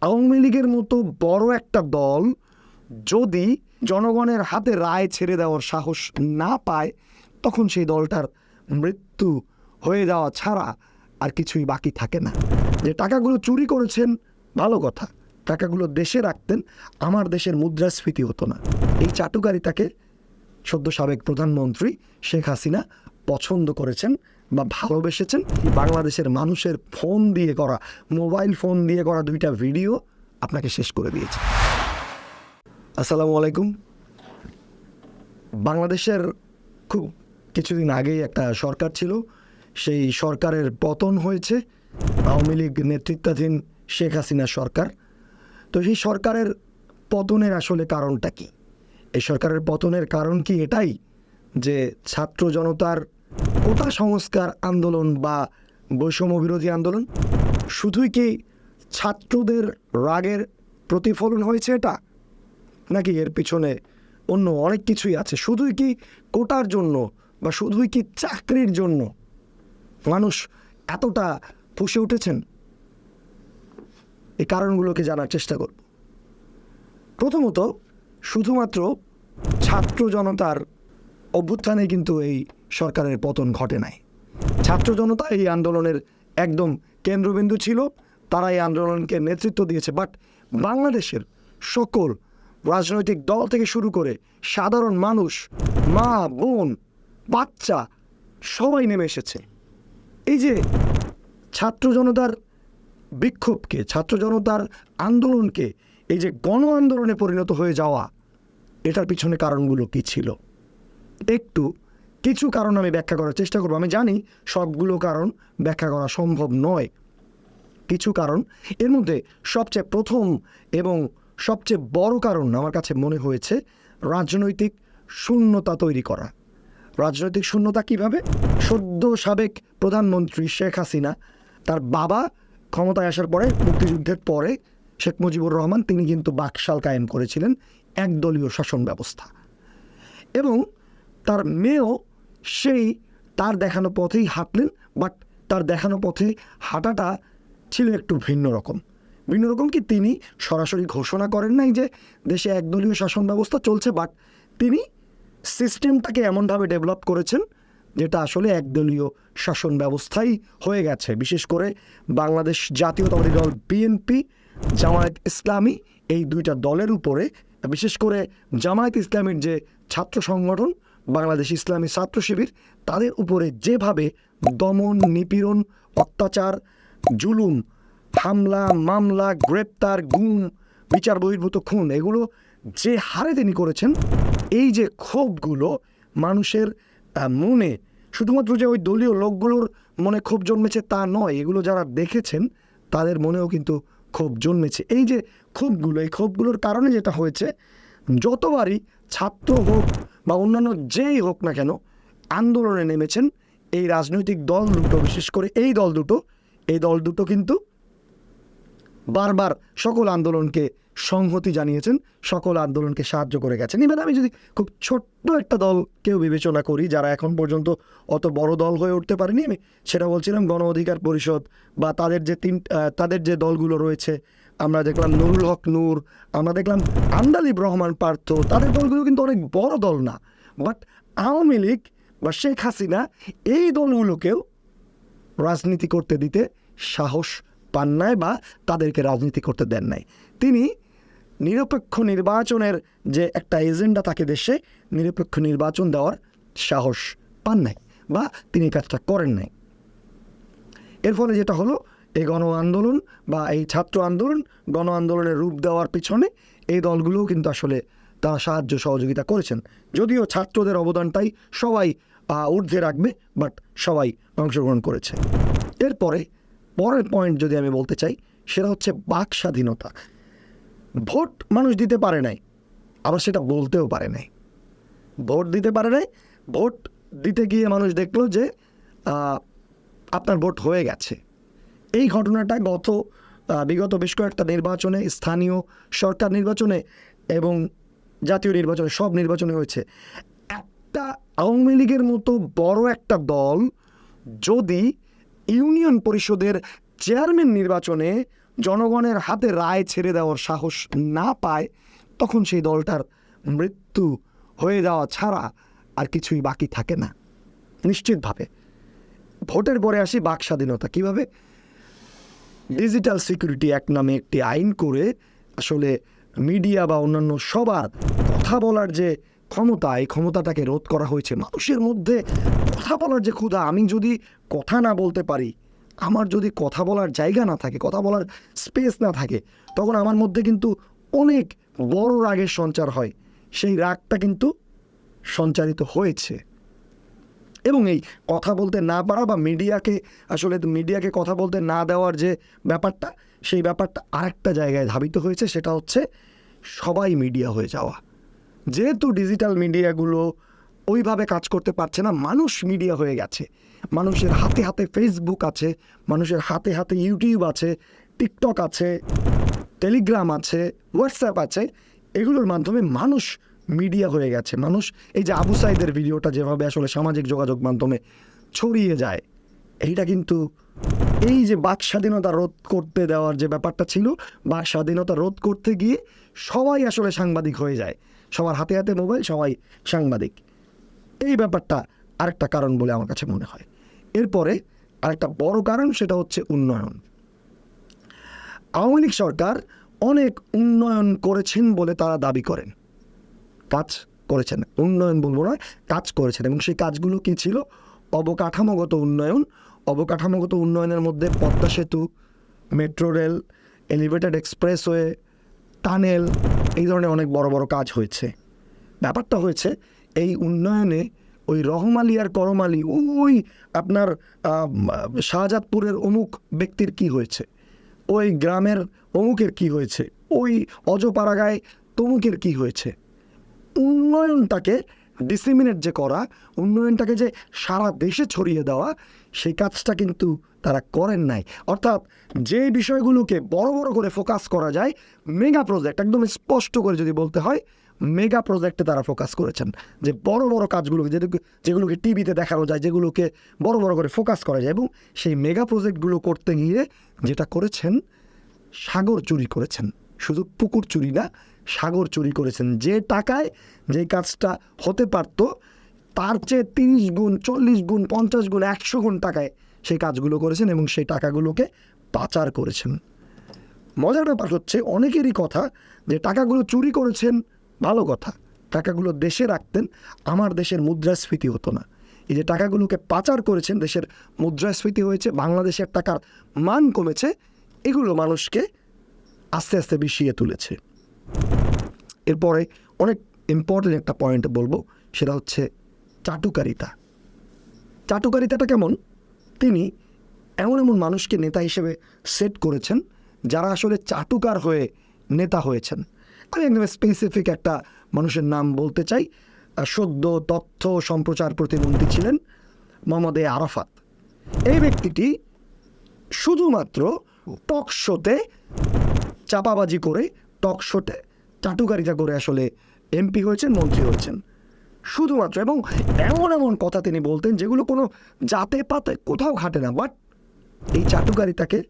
আওয়ামী লীগের মতো বড় একটা দল যদি জনগণের হাতে রায় ছেড়ে দেওয়ার সাহস না পায়, তখন সেই দলটার মৃত্যু হয়ে যাওয়া ছাড়া আর কিছুই বাকি থাকে না। যে টাকাগুলো চুরি করেছেন, ভালো কথা। টাকাগুলো দেশে রাখতেন, আমার দেশের মুদ্রাস্ফীতি হতো না। এই চাটুকারিতাকে সদ্য সাবেক প্রধানমন্ত্রী শেখ হাসিনা পছন্দ করেছেন। বা ভালোবেসেছেন? বাংলাদেশের মানুষের ফোন দিয়ে করা, মোবাইল ফোন দিয়ে করা দুইটা ভিডিও আপনাকে শেষ করে দিয়েছে। আসসালামু আলাইকুম। বাংলাদেশের খুব কিছুদিন আগেই একটা সরকার ছিল। সেই সরকারের পতন হয়েছে। আওয়ামী লীগ নেতৃত্বাধীন শেখ হাসিনা সরকার। তো সেই সরকারের পতনের আসলে কারণটা কি? এই সরকারের পতনের কারণ কি এটাই? যে ছাত্র জনতার কোটা সংস্কার আন্দোলন বা বৈষম্য বিরোধী আন্দোলন? শুধুই কি ছাত্রদের রাগের প্রতিফলন হয়েছে এটা? নাকি এর পিছনে অন্য অনেক কিছুই আছে? শুধুই কি কোটার জন্য বা শুধুই কি চাকরির জন্য মানুষ এতটা ফুসে উঠেছেন? এই কারণগুলোকে জানার চেষ্টা করব। প্রথমত, শুধুমাত্র ছাত্র জনতার অভ্যুত্থানে কিন্তু এই সরকারের পতন ঘটে নাই। ছাত্র জনতা এই আন্দোলনের একদম কেন্দ্রবিন্দু ছিল, তারা এই আন্দোলনকে নেতৃত্ব দিয়েছে বাট বাংলাদেশের সকল রাজনৈতিক দল থেকে শুরু করে সাধারণ মানুষ, মা, বোন, বাচ্চা, সবাই নেমে এসেছে। এই যে ছাত্র জনতার বিক্ষোভকে, ছাত্র জনতার আন্দোলনকে, এই যে গণ আন্দোলনে পরিণত হয়ে যাওয়া, এটার পিছনে কারণগুলো কী ছিল? একটু, কিছু কারণ আমি ব্যাখ্যা করার চেষ্টা করব। আমি জানি সবগুলো কারণ ব্যাখ্যা করা সম্ভব নয়। কিছু কারণ, এর মধ্যে সবচেয়ে প্রথম এবং সবচেয়ে বড় কারণ আমার কাছে মনে হয়েছে রাজনৈতিক শূন্যতা তৈরি করা। রাজনৈতিক শূন্যতা কীভাবে? সদ্য সাবেক প্রধানমন্ত্রী শেখ হাসিনা, তার বাবা ক্ষমতায় আসার পরে, মুক্তিযুদ্ধের পরে শেখ মুজিবুর রহমান, তিনি কিন্তু বাকশাল কায়েম করেছিলেন একদলীয় শাসন ব্যবস্থা। এবং তার মেয়েও সেই তার দেখানো পথেই হাঁটলেন বাট তার দেখানো পথে হাঁটাটা ছিল একটু ভিন্ন রকম। ভিন্ন রকম কি তিনি সরাসরি ঘোষণা করেন নাই যে দেশে একদলীয় শাসন ব্যবস্থা চলছে বাট তিনি সিস্টেমটাকে এমনভাবে ডেভেলপ করেছেন যেটা আসলে একদলীয় শাসন ব্যবস্থাই হয়ে গেছে। বিশেষ করে বাংলাদেশ জাতীয়তাবাদী দল বিএনপি জামায়াত ইসলামী এই দুইটা দলের উপরে, বিশেষ করে জামায়াত ইসলামীর যে ছাত্র সংগঠন বাংলাদেশ ইসলামী ছাত্র শিবির তাদের উপরে যেভাবে দমন, নিপীড়ন, অত্যাচার, জুলুম, হামলা, মামলা, গ্রেপ্তার, গুম, বিচার বহির্ভূত খুন, এগুলো যে হারে তিনি করেছেন, এই যে ক্ষোভগুলো মানুষের মনে, শুধুমাত্র যে ওই দলীয় লোকগুলোর মনে ক্ষোভ জন্মেছে তা নয়, এগুলো যারা দেখেছেন, তাদের মনেও কিন্তু ক্ষোভ জন্মেছে। এই যে ক্ষোভগুলো, এই ক্ষোভগুলোর কারণে যেটা হয়েছে, যতবারই ছাত্র হোক বা অন্যান্য যেই হোক না কেন আন্দোলনে নেমেছেন এই রাজনৈতিক দল দুটো, বিশেষ করে এই দল দুটো। এই দল দুটো কিন্তু বারবার সকল আন্দোলনকে সংহতি জানিয়েছেন, সকল আন্দোলনকে সাহায্য করে গেছেন। এবার আমি যদি খুব ছোট্ট একটা দলকেও বিবেচনা করি, যারা এখন পর্যন্ত অত বড় দল হয়ে উঠতে পারেনি, আমি সেটা বলছিলাম গণ অধিকার পরিষদ বা তাদের যে তিন তাদের যে দলগুলো রয়েছে আমরা দেখলাম নুরুল হক নূর, আমরা দেখলাম আন্দালিব রহমান পার্থ, তাদের দলগুলো কিন্তু অনেক বড় দল না। বাট আওয়ামী লীগ বা শেখ হাসিনা এই দলগুলোকেও রাজনীতি করতে দিতে সাহস পান নাই বা তাদেরকে রাজনীতি করতে দেন নাই। তিনি নিরপেক্ষ নির্বাচনের যে একটা এজেন্ডা থাকে দেশে, নিরপেক্ষ নির্বাচন দেওয়ার সাহস পান নাই বা তিনি কাজটা করেন নাই। এর ফলে যেটা হলো এই গণ আন্দোলন বা এই ছাত্র আন্দোলন গণ আন্দোলনের রূপ দেওয়ার পিছনে এই দলগুলোও কিন্তু আসলে তারা সাহায্য সহযোগিতা করেছেন। যদিও ছাত্রদের অবদানটাই সবাই ঊর্ধ্বে রাখবে, বাট সবাই অংশগ্রহণ করেছে। এরপরে, পরের পয়েন্ট যদি আমি বলতে চাই, সেটা হচ্ছে বাক স্বাধীনতা। ভোট মানুষ দিতে পারে নাই, আবার সেটা বলতেও পারে নাই। ভোট দিতে পারে নাই, ভোট দিতে গিয়ে মানুষ দেখল যে আপনার ভোট হয়ে গেছে। এই ঘটনাটা গত বিগত বেশ কয়েকটা নির্বাচনে স্থানীয় সরকার নির্বাচনে এবং জাতীয় নির্বাচনে, সব নির্বাচনে হয়েছে। একটা আওয়ামী লীগের মতো বড় একটা দল যদি ইউনিয়ন পরিষদের চেয়ারম্যান নির্বাচনে জনগণের হাতে রায় ছেড়ে দেওয়ার সাহস না পায়, তখন সেই দলটার মৃত্যু হয়ে যাওয়া ছাড়া আর কিছুই বাকি থাকে না। নিশ্চিতভাবে। ভোটের পরে আসি বাক স্বাধীনতা। কীভাবে? ডিজিটাল সিকিউরিটি অ্যাক্ট নামে একটি আইন করে আসলে মিডিয়া বা অন্যান্য সবার কথা বলার যে ক্ষমতা, এই ক্ষমতাটাকে রোধ করা হয়েছে। মানুষের মধ্যে কথা বলার যে ক্ষুধা, আমি যদি কথা না বলতে পারি, আমার যদি কথা বলার জায়গা না থাকে, কথা বলার স্পেস না থাকে, তখন আমার মধ্যে কিন্তু অনেক বড় রাগের সঞ্চার হয়। সেই রাগটা কিন্তু সঞ্চারিত হয়েছে। এবং এই কথা বলতে না পারা বা মিডিয়াকে, আসলে মিডিয়াকে কথা বলতে না দেওয়ার যে ব্যাপারটা, সেই ব্যাপারটা আরেকটা জায়গায় ধাবিত হয়েছে, সেটা হচ্ছে সবাই মিডিয়া হয়ে যাওয়া। যেহেতু ডিজিটাল মিডিয়াগুলো ওইভাবে কাজ করতে পারছে না, মানুষ মিডিয়া হয়ে গেছে। মানুষের হাতে হাতে ফেসবুক আছে, মানুষের হাতে হাতে ইউটিউব আছে টিকটক আছে টেলিগ্রাম আছে হোয়াটসঅ্যাপ আছে, এগুলোর মাধ্যমে মানুষ মিডিয়া হয়ে গেছে। মানুষ, এই যে আবু সাইদের ভিডিওটা যেভাবে আসলে সামাজিক যোগাযোগ মাধ্যমে ছড়িয়ে যায়, এইটা কিন্তু এই যে বাক স্বাধীনতা রোধ করতে দেওয়ার যে ব্যাপারটা ছিল বাক স্বাধীনতা রোধ করতে গিয়ে সবাই আসলে সাংবাদিক হয়ে যায়। সবার হাতে হাতে মোবাইল, সবাই সাংবাদিক। এই ব্যাপারটা আরেকটা কারণ বলে আমার কাছে মনে হয়। এরপরে আরেকটা বড় কারণ সেটা হচ্ছে উন্নয়ন। আওয়ামী লীগ সরকার অনেক উন্নয়ন করেছেন বলে তারা দাবি করেন। কাজ করেছেন, উন্নয়ন বলব নয়, কাজ করেছেন। এবং সেই কাজগুলো কী ছিল? অবকাঠামোগত উন্নয়ন। অবকাঠামোগত উন্নয়নের মধ্যে Padma Setu, metro rail, elevated expressway, tunnel, এই ধরনের অনেক বড় বড় কাজ হয়েছে। ব্যাপারটা হয়েছে, এই উন্নয়নে ওই রহমালি আর করমালি ওই আপনার শাহজাদপুরের অমুক ব্যক্তির কি হয়েছে? ওই গ্রামের অমুকের কি হয়েছে? ওই অজপাড়াগায় তমুকের কি হয়েছে? উন্নয়নটাকে ডিসিমিনেট যে করা, উন্নয়নটাকে যে সারা দেশে ছড়িয়ে দেওয়া, সেই কাজটা কিন্তু তারা করেন নাই। অর্থাৎ যে বিষয়গুলোকে বড় বড় করে ফোকাস করা যায় মেগা প্রজেক্ট একদম স্পষ্ট করে যদি বলতে হয় মেগা প্রজেক্টে তারা ফোকাস করেছেন। যে বড় বড় কাজগুলোকে যেগুলো যেগুলোকে টিভিতে দেখানো যায়, যেগুলোকে বড় বড় করে ফোকাস করা যায় এবং সেই মেগা প্রজেক্টগুলো করতে গিয়ে যেটা করেছেন, সাগর চুরি করেছেন। শুধু পুকুর চুরি না সাগর চুরি করেছেন। যে টাকায় যে কাজটা হতে পারতো, তার চেয়ে তিরিশ গুণ, চল্লিশ গুণ, পঞ্চাশ গুণ, একশো গুণ টাকায় সেই কাজগুলো করেছেন এবং সেই টাকাগুলোকে পাচার করেছেন। মজার ব্যাপার হচ্ছে, অনেকেরই কথা যে টাকাগুলো চুরি করেছেন, ভালো কথা। টাকাগুলো দেশে রাখতেন, আমার দেশের মুদ্রাস্ফীতি হতো না। এই যে টাকাগুলোকে পাচার করেছেন, দেশের মুদ্রাস্ফীতি হয়েছে, বাংলাদেশের টাকার মান কমেছে, এগুলো মানুষকে আস্তে আস্তে বিষিয়ে তুলেছে। এরপরে অনেক ইম্পর্টেন্ট একটা পয়েন্ট বলব, সেটা হচ্ছে চাটুকারিতা। চাটুকারিতাটা কেমন? তিনি এমন এমন মানুষকে নেতা হিসেবে সেট করেছেন, যারা আসলে চাটুকার হয়ে নেতা হয়েছেন। আমি একদম স্পেসিফিক একটা মানুষের নাম বলতে চাই। সদ্য তথ্য সম্প্রচার প্রতিমন্ত্রী ছিলেন মোহাম্মদ এ আরাফাত। এই ব্যক্তিটি শুধুমাত্র টক শোতে চাপাবাজি করে টক শোতে চাটুকারিতা করে আসলে এমপি হয়েছেন, মন্ত্রী হয়েছেন। শুধুমাত্র এবং এমন এমন কথা তিনি বলতেন যেগুলো কোনো জাতে পাতে কোথাও ঘাটে না। বাট এই চাটুকারিতাকে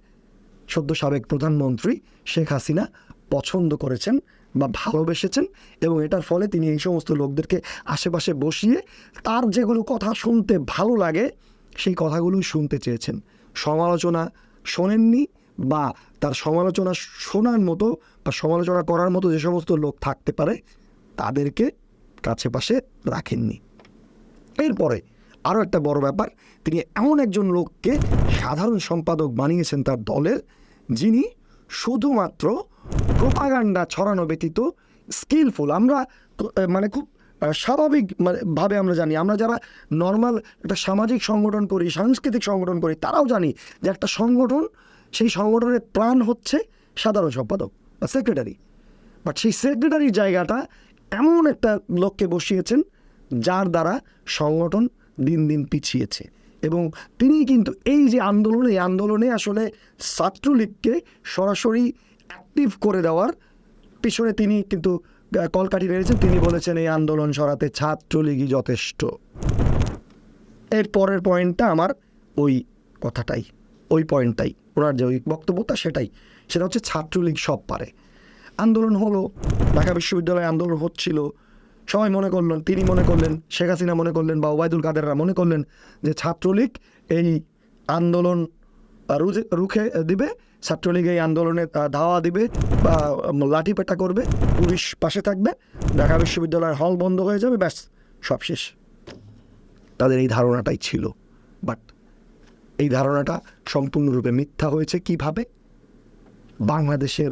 সদ্য সাবেক প্রধানমন্ত্রী শেখ হাসিনা পছন্দ করেছেন বা ভালোবেসেছেন এবং এটার ফলে তিনি এই সমস্ত লোকদেরকে আশেপাশে বসিয়ে তার যেগুলো কথা শুনতে ভালো লাগে, সেই কথাগুলোই শুনতে চেয়েছেন। সমালোচনা শোনেননি বা তার সমালোচনা শোনার মতো বা সমালোচনা করার মতো যে সমস্ত লোক থাকতে পারে, তাদেরকে কাছে পাশে রাখেননি। এরপরে আরও একটা বড় ব্যাপার, তিনি এমন একজন লোককে সাধারণ সম্পাদক বানিয়েছেন তার দলের, যিনি শুধুমাত্র প্রোপাগান্ডা ছড়ানো ব্যতীত স্কিলফুল। আমরা মানে খুব স্বাভাবিক মানে ভাবে আমরা জানি, আমরা যারা নর্মাল একটা সামাজিক সংগঠন করি, সাংস্কৃতিক সংগঠন করি, তারাও জানি যে একটা সংগঠন, সেই সংগঠনের প্রাণ হচ্ছে সাধারণ সম্পাদক। বা সেক্রেটারি বাট সেই সেক্রেটারির জায়গাটা এমন একটা লোককে বসিয়েছেন যার দ্বারা সংগঠন দিন দিন পিছিয়েছে। এবং তিনি কিন্তু এই যে আন্দোলন এই আন্দোলনে আসলে ছাত্রলীগকে সরাসরি অ্যাক্টিভ করে দেওয়ার পিছনে তিনি কিন্তু আহ, কলকাঠি নেড়েছেন। তিনি বলেছেন এই আন্দোলন সরাতে ছাত্রলীগই যথেষ্ট। এর পরের পয়েন্টটা আমার ওই কথাটাই ওই পয়েন্টটাই ওনার যে ওই বক্তব্যটা সেটাই। সেটা হচ্ছে ছাত্রলীগ সব পারে। আন্দোলন হলো, ঢাকা বিশ্ববিদ্যালয়ে আন্দোলন হচ্ছিল। সবাই মনে করলেন, তিনি মনে করলেন, শেখ হাসিনা মনে করলেন বা ওবায়দুল কাদেররা মনে করলেন যে ছাত্রলীগ এই আন্দোলন রুখে দিবে, ছাত্রলীগ এই আন্দোলনে ধাওয়া দিবে বা লাঠিপেটা করবে, পুলিশ পাশে থাকবে, ঢাকা বিশ্ববিদ্যালয়ের হল বন্ধ হয়ে যাবে, ব্যাস, সব শেষ। তাদের এই ধারণাটাই ছিল। বাট এই ধারণাটা সম্পূর্ণরূপে মিথ্যা হয়েছে কীভাবে? বাংলাদেশের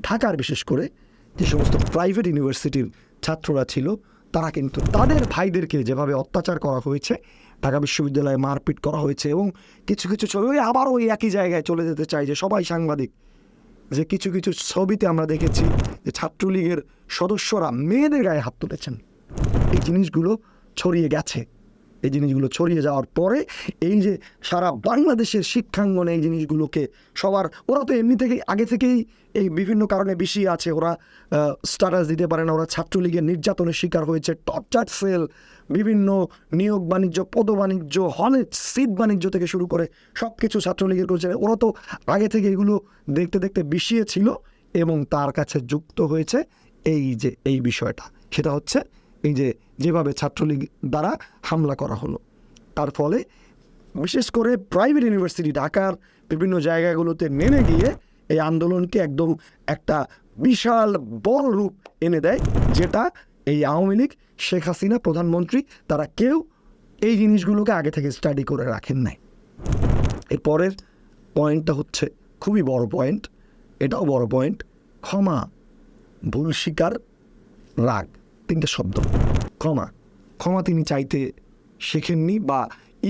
ঢাকার বিশেষ করে যে সমস্ত প্রাইভেট ইউনিভার্সিটির ছাত্ররা ছিল, তারা কিন্তু তাদের ভাইদেরকে যেভাবে অত্যাচার করা হয়েছে, ঢাকা বিশ্ববিদ্যালয়ে মারপিট করা হয়েছে এবং কিছু কিছু ছবি, ওই আবারও ওই একই জায়গায় চলে যেতে চাই যে সবাই সাংবাদিক। যে কিছু কিছু ছবিতে আমরা দেখেছি যে ছাত্রলীগের সদস্যরা মেয়েদের গায়ে হাত তুলেছেন। এই জিনিসগুলো ছড়িয়ে গেছে। এই জিনিসগুলো ছড়িয়ে যাওয়ার পরে এই যে সারা বাংলাদেশের শিক্ষাঙ্গনে এই জিনিসগুলোকে সবার, ওরা তো এমনি থেকেই, আগে থেকেই এই বিভিন্ন কারণে বেশি আছে। ওরা স্ট্যাটাস দিতে পারে না। ওরা ছাত্রলীগের নির্যাতনের শিকার হয়েছে। টর্চার সেল বিভিন্ন নিয়োগ বাণিজ্য, পদ বাণিজ্য হলে সিট বাণিজ্য থেকে শুরু করে সব কিছু ছাত্রলীগের করেছে। ওরা তো আগে থেকে এগুলো দেখতে দেখতে বিষিয়ে ছিল এবং তার কাছে যুক্ত হয়েছে এই যে, এই বিষয়টা। সেটা হচ্ছে এই যে যেভাবে ছাত্রলীগ দ্বারা হামলা করা হলো। তার ফলে বিশেষ করে প্রাইভেট ইউনিভার্সিটি ঢাকার বিভিন্ন জায়গাগুলোতে নেমে গিয়ে এই আন্দোলনকে একদম একটা বিশাল বড় রূপ এনে দেয়, যেটা এই আওয়ামী লীগ, শেখ হাসিনা প্রধানমন্ত্রী, তারা কেউ এই জিনিসগুলোকে আগে থেকে স্টাডি করে রাখেন নাই। এর পরের পয়েন্টটা হচ্ছে খুবই বড় পয়েন্ট এটাও বড় পয়েন্ট ক্ষমা, ভুল শিকার রাগ, তিনটে শব্দ। ক্ষমা। ক্ষমা তিনি চাইতে শেখেননি বা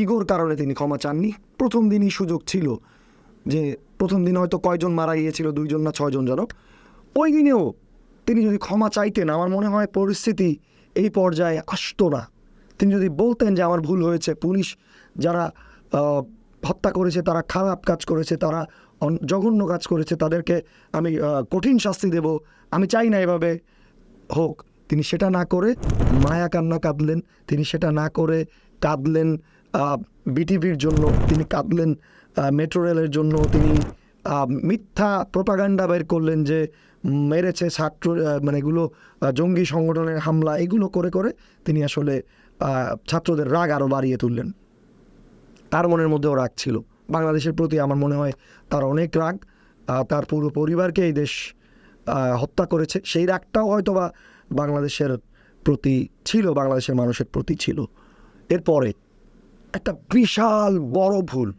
ইগোর কারণে তিনি ক্ষমা চাননি। প্রথম দিনই সুযোগ ছিল যে প্রথম দিন হয়তো কয়জন মারা গিয়েছিল, দুইজন না ছয়জন যেন ওই দিনেও তিনি যদি ক্ষমা চাইতেন, আমার মনে হয় পরিস্থিতি এই পর্যায়ে আসতো না। তিনি যদি বলতেন যে আমার ভুল হয়েছে, পুলিশ যারা হত্যা করেছে, তারা খারাপ কাজ করেছে, তারা জঘন্য কাজ করেছে, তাদেরকে আমি কঠিন শাস্তি দেব। আমি চাই না এভাবে হোক। তিনি সেটা না করে মায়া কান্না কাঁদলেন, তিনি সেটা না করে কাঁদলেন বিটিভির জন্য, তিনি কাঁদলেন মেট্রো রেলের জন্য, তিনি মিথ্যা প্রপাগান্ডা বের করলেন যে মেরেছে ছাত্র মানে এগুলো জঙ্গি সংগঠনের হামলা, এগুলো করে করে তিনি আসলে ছাত্রদের রাগ আরও বাড়িয়ে তুললেন। তার মনের মধ্যেও রাগ ছিল। বাংলাদেশের প্রতি আমার মনে হয় তার অনেক রাগ তার পুরো পরিবারকে এই দেশ হত্যা করেছে। সেই রাগটাও হয়তো বা বাংলাদেশের প্রতি ছিল, বাংলাদেশের মানুষের প্রতি ছিল। এরপরে একটা বিশাল বড় ভুল,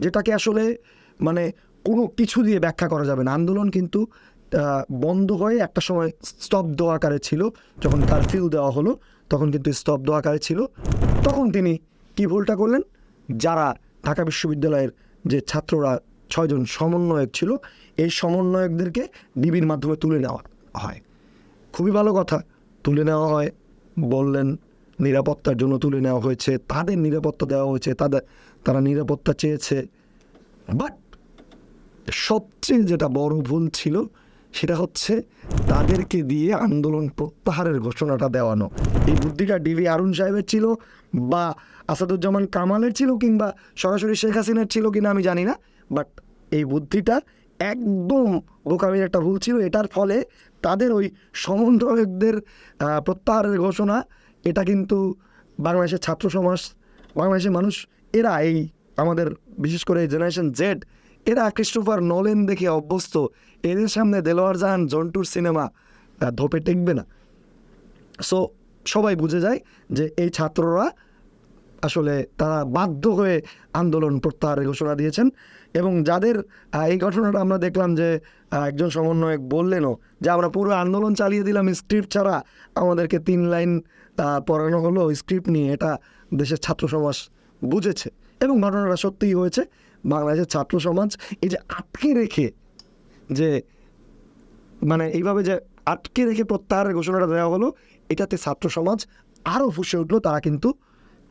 যেটাকে আসলে মানে কোনো কিছু দিয়ে ব্যাখ্যা করা যাবে না। আন্দোলন কিন্তু বন্ধ হয়ে একটা সময় স্তব্ধ আকারে ছিল। যখন কারফিউ দেওয়া হলো, তখন কিন্তু স্তব্ধ আকারে ছিল। তখন তিনি কি ভুলটা করলেন? যারা ঢাকা বিশ্ববিদ্যালয়ের যে ছাত্ররা ছয়জন সমন্বয়ক ছিল, এই সমন্বয়কদেরকে ডিবির মাধ্যমে তুলে নেওয়া হয়। খুবই ভালো কথা। তুলে নেওয়া হয়। বললেন, নিরাপত্তার জন্য তুলে নেওয়া হয়েছে। তাদের নিরাপত্তা দেওয়া হয়েছে। তাদের তারা নিরাপত্তা চেয়েছে। বাট সবচেয়ে যেটা বড় ভুল ছিল, সেটা হচ্ছে তাদেরকে দিয়ে আন্দোলন প্রত্যাহারের ঘোষণাটা দেওয়ানো। এই বুদ্ধিটা ডিভি আরুণ সাহেবের ছিল বা আসাদুজ্জামান কামালের ছিল কিংবা সরাসরি শেখ হাসিনার ছিল কিনা আমি জানি না। বাট এই বুদ্ধিটা একদম বোকামির একটা ভুল ছিল। এটার ফলে তাদের ওই সমন্বয়কদের প্রত্যাহারের ঘোষণা, এটা কিন্তু বাংলাদেশের ছাত্র সমাজ, বাংলাদেশের মানুষ, এরা এই আমাদের বিশেষ করে জেনারেশন জেড এরা ক্রিস্টোফার নলেন দেখে অভ্যস্ত। এদের সামনে দেলোয়ার জাহান, জন্টুর সিনেমা ধোপে টেকবে না। সো সবাই বুঝে যায় যে এই ছাত্ররা আসলে তারা বাধ্য হয়ে আন্দোলন প্রত্যাহারের ঘোষণা দিয়েছেন এবং যাদের এই ঘটনাটা আমরা দেখলাম যে একজন সমন্বয়ক বললেনও যে, আমরা পুরো আন্দোলন চালিয়ে দিলাম, স্ক্রিপ্ট ছাড়া আমাদেরকে তিন লাইন পড়ানো হলো স্ক্রিপ্ট নিয়ে। এটা দেশের ছাত্র সমাজ বুঝেছে এবং ঘটনাটা সত্যিই হয়েছে। বাংলাদেশের ছাত্র সমাজ এই যে আটকে রেখে যে মানে এইভাবে যে আটকে রেখে প্রত্যাহারের ঘোষণাটা দেওয়া হলো, এটাতে ছাত্র সমাজ আরও ফুসে উঠল। তারা কিন্তু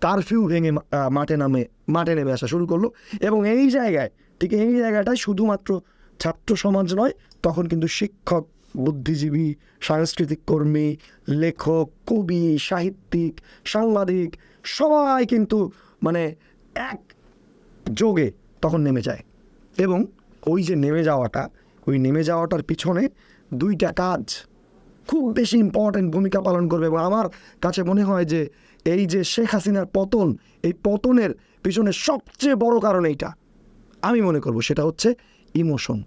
কারফিউ ভেঙে মাঠে নামে, মাঠে নেমে আসা শুরু করল। এবং এই জায়গায়, ঠিক এই জায়গাটায় শুধুমাত্র ছাত্র সমাজ নয়, তখন কিন্তু শিক্ষক, বুদ্ধিজীবী, সাংস্কৃতিক কর্মী, লেখক, কবি, সাহিত্যিক, সাংবাদিক, সবাই কিন্তু মানে এক যোগে তখন নেমে যায়। এবং ওই যে নেমে যাওয়াটা, ওই নেমে যাওয়াটার পিছনে দুইটা কাজ খুব বেশি ইম্পর্ট্যান্ট ভূমিকা পালন করবে। এবং আমার কাছে মনে হয় যে এই যে শেখ হাসিনার পতন, এই পতনের পিছনে সবচেয়ে বড় কারণ এইটা। আমি মনে করব সেটা হচ্ছে ইমোশন।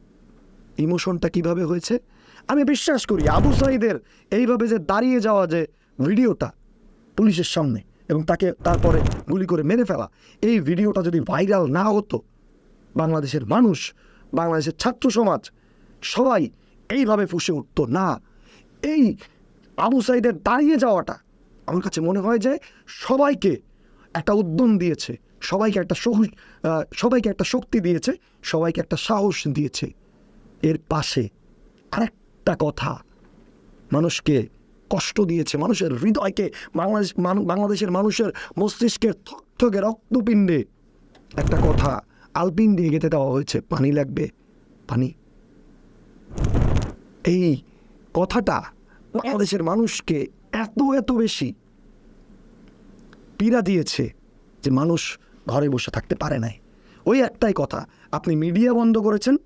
ইমোশনটা কীভাবে হয়েছে? আমি বিশ্বাস করি আবু সাইদের এইভাবে যে দাঁড়িয়ে যাওয়া যে ভিডিওটা পুলিশের সামনে এবং তাকে তারপরে গুলি করে মেরে ফেলা, এই ভিডিওটা যদি ভাইরাল না হতো, বাংলাদেশের মানুষ, বাংলাদেশের ছাত্র সমাজ, সবাই এইভাবে ফুসে উঠতো না। এই আবু সাইদের দাঁড়িয়ে যাওয়াটা আমার কাছে মনে হয় যে সবাইকে একটা উদ্যম দিয়েছে, সবাইকে একটা সবাইকে একটা শক্তি দিয়েছে, সবাইকে একটা সাহস দিয়েছে। এর পাশে আরেকটা কথা, মানুষকে কষ্ট দিয়েছে, মানুষের হৃদয়কে, বাংলাদেশ বাংলাদেশের মানুষের মস্তিষ্কের থকথকে রক্তপিণ্ডে। একটা কথা, আলপিন দিয়ে গেঁথে দেওয়া হয়েছে, পানি লাগবে, পানি। এই কথাটা বাংলাদেশের মানুষকে এত এত বেশি। পীড়া দিয়েছে যে মানুষ ঘরে বসে থাকতে পারে নাই। ওই একটাই কথা, আপনি মিডিয়া বন্ধ করেছেন,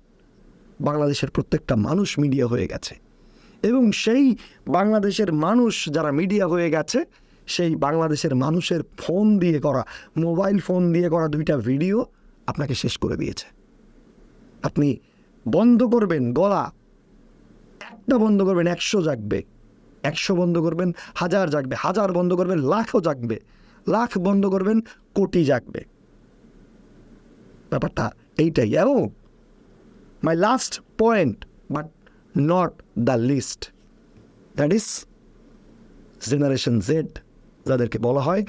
বাংলাদেশের প্রত্যেকটা মানুষ মিডিয়া হয়ে গেছে। এবং সেই বাংলাদেশের মানুষ যারা মিডিয়া হয়ে গেছে, সেই বাংলাদেশের মানুষের ফোন দিয়ে করা, মোবাইল ফোন দিয়ে করা দুইটা ভিডিও আপনাকে শেষ করে দিয়েছে। আপনি বন্ধ করবেন, গলা, একটা বন্ধ করবেন, একশো জাগবে। একশো বন্ধ করবেন, হাজার জাগবে, হাজার বন্ধ করবেন, লাখও জাগবে, লাখ বন্ধ করবেন, কোটি জাগবে। ব্যাপারটা এইটাই। এবং my last point but not the least that is generation Z যাদেরকে বলা হয়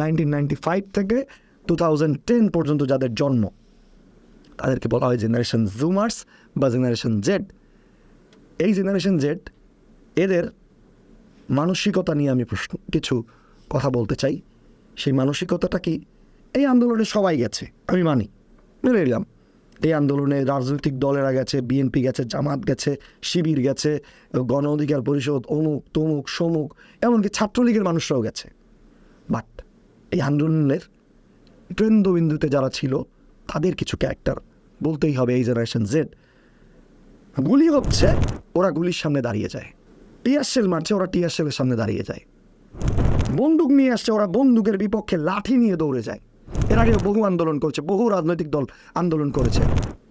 নাইনটিন নাইনটি ফাইভ থেকে টু থাউজেন্ড টেন পর্যন্ত যাদের জন্ম, তাদেরকে বলা হয় জেনারেশন জুমার্স বা জেনারেশন জেড এই জেনারেশন জেড এদের মানসিকতা নিয়ে আমি প্রশ্ন, কিছু কথা বলতে চাই। সেই মানসিকতাটা কি এই আন্দোলনে সবাই গেছে, আমি মানি, মেনে নিলাম। এই আন্দোলনে রাজনৈতিক দলেরা গেছে বিএনপি গেছে, জামাত গেছে, শিবির গেছে, গণ অধিকার পরিষদ, অমুক, তমুক, সমুক, এমনকি ছাত্রলীগের মানুষরাও গেছে। বাট এই আন্দোলনের কেন্দ্রবিন্দুতে যারা ছিল, তাদের কিছু ক্যারেক্টার বলতেই হবে এই জেনারেশন জেড গুলি হচ্ছে, ওরা গুলির সামনে দাঁড়িয়ে যায়। শেল মারছে, ওরা টিয়ার শেলের সামনে দাঁড়িয়ে যায়। বন্দুক নিয়ে আসছে, ওরা বন্দুকের বিপক্ষে লাঠি নিয়ে দৌড়ে যায়। এর আগে বহু আন্দোলন করছে, বহু রাজনৈতিক দল আন্দোলন করেছে।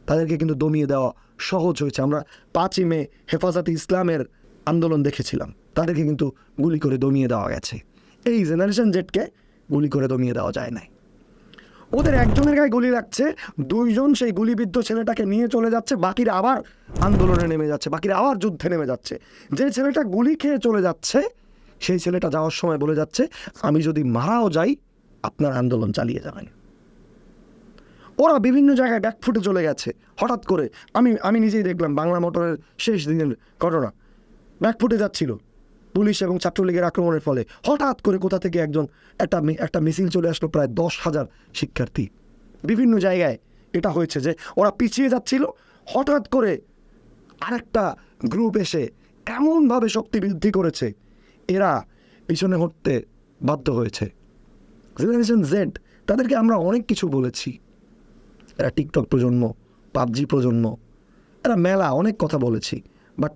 তাদেরকে কিন্তু দমিয়ে দেওয়া সহজ হয়েছে। আমরা পাঁচই মে হেফাজতে ইসলামের আন্দোলন দেখেছিলাম। তাদেরকে কিন্তু গুলি করে দমিয়ে দেওয়া গেছে। এই জেনারেশন জেটকে গুলি করে দমিয়ে দেওয়া যায় নাই। ওদের একজনের গায়ে গুলি লাগছে, দুইজন সেই গুলিবিদ্ধ ছেলেটাকে নিয়ে চলে যাচ্ছে, বাকিরা আবার আন্দোলনে নেমে যাচ্ছে, বাকিরা আবার যুদ্ধে নেমে যাচ্ছে। যে ছেলেটা গুলি খেয়ে চলে যাচ্ছে, সেই ছেলেটা যাওয়ার সময় বলে যাচ্ছে, আমি যদি মারাও যাই, আপনার আন্দোলন চালিয়ে যাবেন। ওরা বিভিন্ন জায়গায় ব্যাকফুটে চলে গেছে, হঠাৎ করে। আমি আমি নিজেই দেখলাম বাংলা মোটরের শেষ দিনের ঘটনা। ব্যাকফুটে যাচ্ছিল। পুলিশ এবং ছাত্রলীগের আক্রমণের ফলে হঠাৎ করে কোথা থেকে একজন একটা একটা মিছিল চলে আসলো প্রায় দশ হাজার শিক্ষার্থী। বিভিন্ন জায়গায় এটা হয়েছে যে ওরা পিছিয়ে যাচ্ছিল, হঠাৎ করে আরেকটা গ্রুপ এসে এমনভাবে শক্তি বৃদ্ধি করেছে, এরা পিছনে হটতে বাধ্য হয়েছে। জেনারেশন জেড তাদেরকে আমরা অনেক কিছু বলেছি। এরা টিকটক প্রজন্ম, পাবজি প্রজন্ম, এরা মেলা অনেক কথা বলেছি, বাট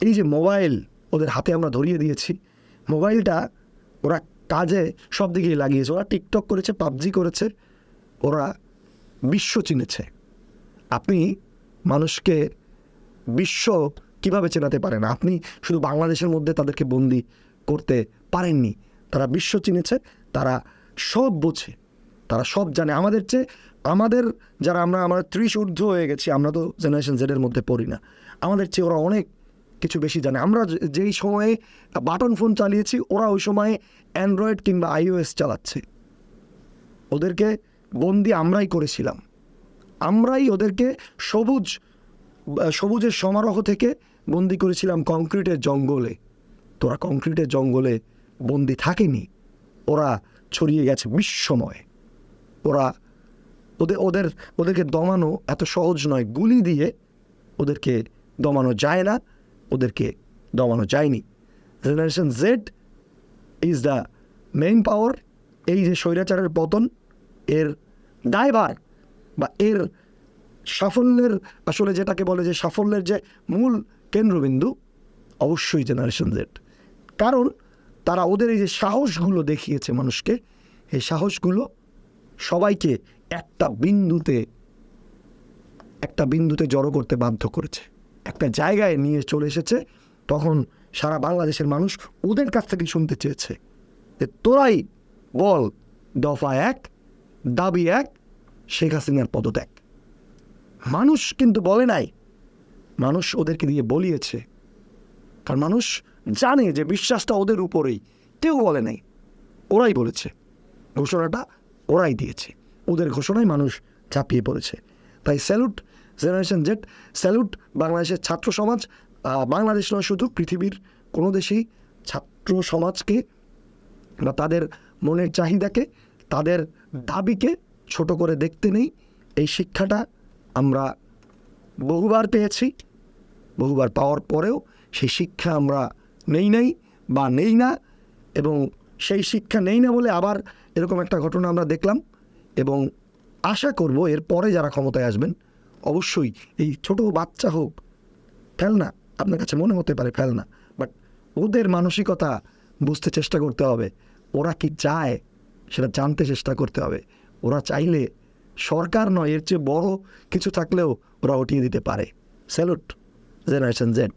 এই যে মোবাইল ওদের হাতে আমরা ধরিয়ে দিয়েছি। মোবাইলটা ওরা কাজে সব দিকেই লাগিয়েছে। ওরা টিকটক করেছে, পাবজি করেছে, ওরা বিশ্ব চিনেছে। আপনি মানুষকে বিশ্ব কীভাবে চেনাতে পারেন? আপনি শুধু বাংলাদেশের মধ্যে তাদেরকে বন্দি করতে পারেননি। তারা বিশ্ব চিনেছে, তারা সব বোঝে, তারা সব জানে। আমাদের চেয়ে আমাদের যারা আমরা আমরা ত্রিশ ঊর্ধ্ব হয়ে গেছি, আমরা তো জেনারেশন জেডের মধ্যে পড়ি না। আমাদের চেয়ে ওরা অনেক কিছু বেশি জানে। আমরা যেই সময়ে বাটন ফোন চালিয়েছি, ওরা ওই সময়ে অ্যান্ড্রয়েড কিংবা আইওএস চালাচ্ছে। ওদেরকে বন্দি আমরাই করেছিলাম। আমরাই ওদেরকে সবুজ সবুজের সমারোহ থেকে বন্দি করেছিলাম কংক্রিটের জঙ্গলে। তোরা কংক্রিটের জঙ্গলে বন্দি থাকেনি। ওরা ছড়িয়ে গেছে বিশ্বময় ওরা ওদের ওদের, ওদেরকে দমানো এত সহজ নয়। গুলি দিয়ে ওদেরকে দমানো যায় না। ওদেরকে দমানো যায়নি। Generation Z is the main power এই যে স্বৈরাচারের পতন, এর দায়ভার বা এর সাফল্যের, আসলে যেটাকে বলে যে সাফল্যের যে মূল কেন্দ্রবিন্দু, অবশ্যই জেনারেশন জেড কারণ তারা ওদের এই যে সাহসগুলো দেখিয়েছে মানুষকে, এই সাহসগুলো সবাইকে একটা বিন্দুতে একটা বিন্দুতে জড়ো করতে বাধ্য করেছে। একটা জায়গায় নিয়ে চলে এসেছে, তখন সারা বাংলাদেশের মানুষ ওদের কাছ থেকে শুনতে চেয়েছে যে তোরাই বল দফা এক, দাবি এক, শেখ হাসিনার পদত্যাগ। মানুষ কিন্তু বলে নাই, মানুষ ওদেরকে দিয়ে বলিয়েছে, কারণ মানুষ জানে যে বিশ্বাসটা ওদের উপরেই, কেউ বলে নাই, ওরাই বলেছে, ঘোষণাটা ওরাই দিয়েছে, ওদের ঘোষণায় মানুষ ঝাঁপিয়ে পড়েছে। তাই স্যালুট জেনারেশন জেড। স্যালুট, বাংলাদেশের ছাত্র সমাজ। বাংলাদেশ নয় শুধু, পৃথিবীর কোনো দেশেই ছাত্র সমাজকে বা তাদের মনের চাহিদাকে, তাদের দাবিকে ছোট করে দেখতে নেই। এই শিক্ষাটা আমরা বহুবার পেয়েছি, বহুবার পাওয়ার পরেও সেই শিক্ষা আমরা নেই নাই বা নেই না এবং সেই শিক্ষা নেই না বলে আবার এরকম একটা ঘটনা আমরা দেখলাম এবং আশা করব এর পরে যারা ক্ষমতায় আসবেন অবশ্যই এই ছোট বাচ্চা হোক, ফেলনা, আপনার কাছে মনে হতে পারে ফেলনা বাট ওদের মানসিকতা বুঝতে চেষ্টা করতে হবে। ওরা কি চায় সেটা জানতে চেষ্টা করতে হবে। ওরা চাইলে সরকার নয়, এর চেয়ে বড় কিছু থাকলেও ওরা উঠিয়ে দিতে পারে। Salute generation Z